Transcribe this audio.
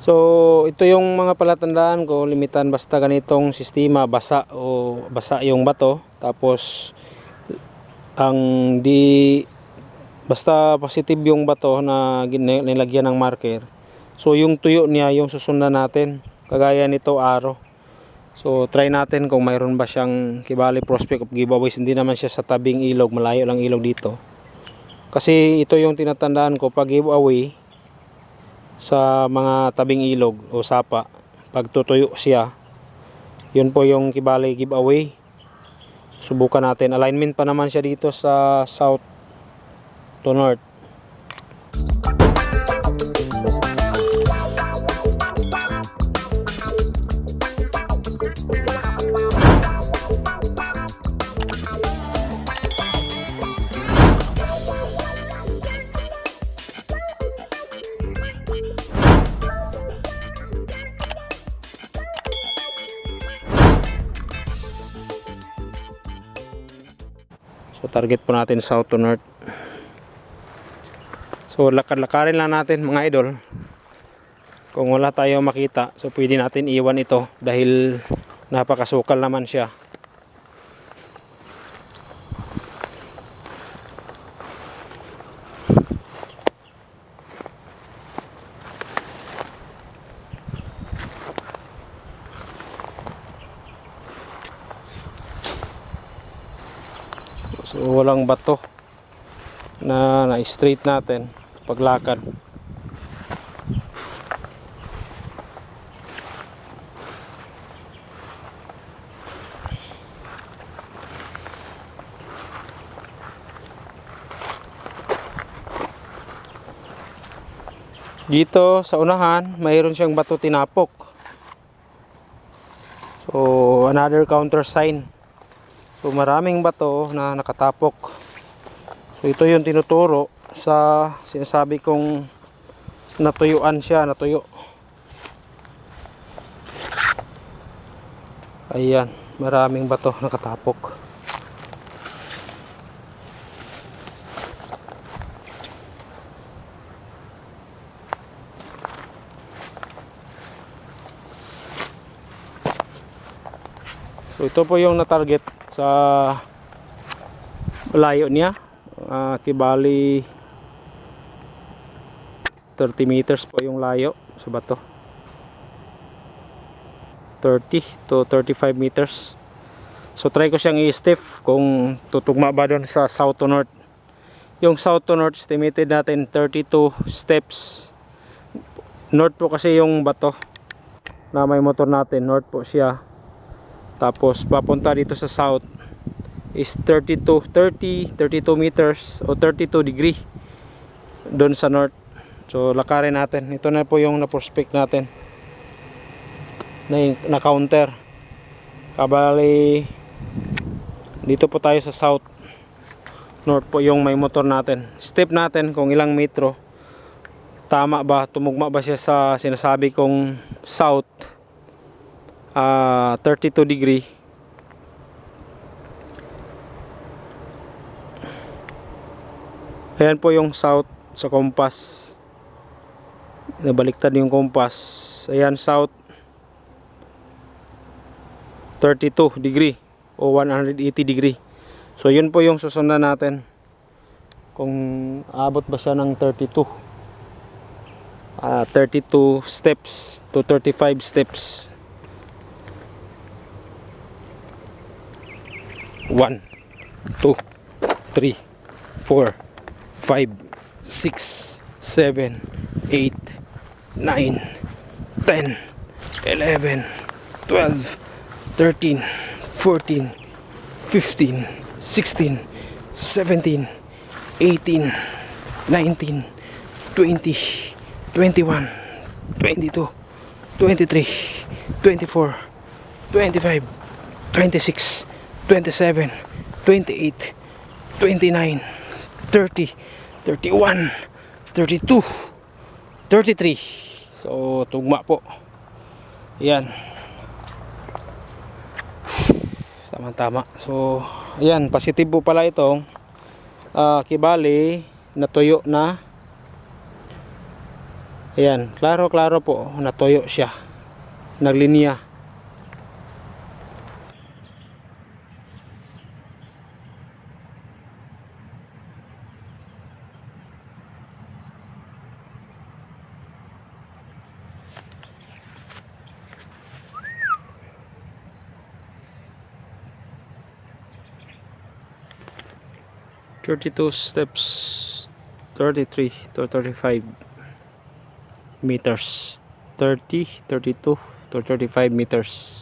So, ito yung mga palatandaan ko, limitan basta ganitong sistema, basa o basa yung bato. Tapos, ang di, basta positive yung bato na nilagyan ng marker. So, yung tuyo niya, yung susundan natin. Kagaya nito, aro. So, try natin kung mayroon ba siyang Kibali Prospect of Giveaways. Hindi naman siya sa tabing ilog, malayo lang ilog dito. Kasi ito yung tinatandaan ko pag giveaway sa mga tabing ilog o sapa pag tutuyo siya. Yun po yung kibali giveaway. Subukan natin. Alignment pa naman siya dito sa south to north so target po natin south to north. So lakad-lakarin lang natin mga idol. Kung wala tayo makita so pwede natin iwan ito dahil napakasukal naman siya Walang bato na na-straight natin paglakad. Dito sa unahan, mayroon siyang bato tinapok. So another counter sign. So maraming bato na nakatapok. So ito yung tinuturo sa sinasabi kong natuyuan siya, natuyo. Ayan, maraming bato nakatapok. So ito po yung na-target sa layo niya. Ah, kibali 30 meters po yung layo sa bato. 30 to 35 meters. So try ko siyang i-stiff kung tutugma ba doon sa south to north. Yung south to north estimated natin 32 steps. North po kasi yung bato na may motor natin. North po siya. Tapos papunta dito sa south is 32, 30, 32 meters o 32 degree doon sa north. So lakarin natin. Ito na po yung na-prospect natin. Na, na counter. Kabali dito po tayo sa south. North po yung may motor natin. Step natin kung ilang metro. Tama ba? Tumugma ba siya sa sinasabi kong south? Ah 32 degree. Ayan po yung south sa compass. Nabaliktad yung compass. Ayan south. 32 degree o 180 degree. So yun po yung susundan natin. Kung abot ba siya ng 32 ah 32 steps to 35 steps 1 2 3 4 5 6 7 8 9 10 11 12 13 14 15 16 17 18 19 20 21 22 23 24 25 26 27, 28, 29, 30, 31, 32, 33. So, tugma po. Yan. Tama-tama. So, ayan, positive po pala itong ah, kibali natuyo na Ayan, klaro-klaro po, natuyo siya. Naglinya. Thirty-two steps, thirty-three to thirty-five meters. 30, 32 to 35 meters.